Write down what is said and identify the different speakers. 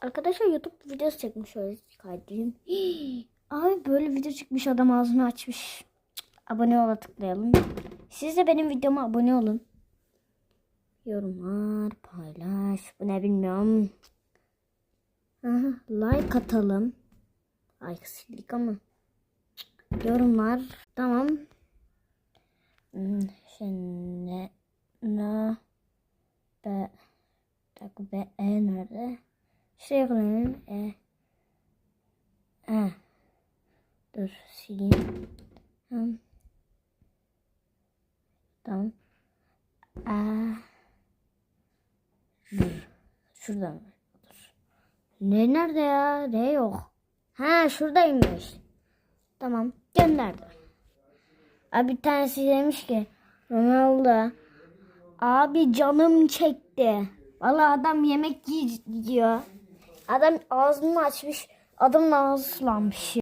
Speaker 1: Arkadaşlar YouTube videosu çekmiş öyle kaydedeyim. Abi böyle video çıkmış adam ağzını açmış. Abone ola tıklayalım. Siz de benim videoma abone olun. Yorumlar, paylaş. Bu ne bilmiyorum. Aha, like atalım. Like sildik ama. Yorumlar. Tamam. Hmm, Şimdi ne be be e nerede? Şey yapalım. E. E. Dur sileyim. Tamam. Tamam. A. R. Şuradan? Dur. Ne nerede ya? Ne yok. Ha şuradaymış. Tamam gönderdim. Abi bir tanesi demiş ki Ronaldo abi canım çekti. Vallahi adam yemek yi- yiyor. Adam ağzını açmış. Adamın ağzı sulanmış.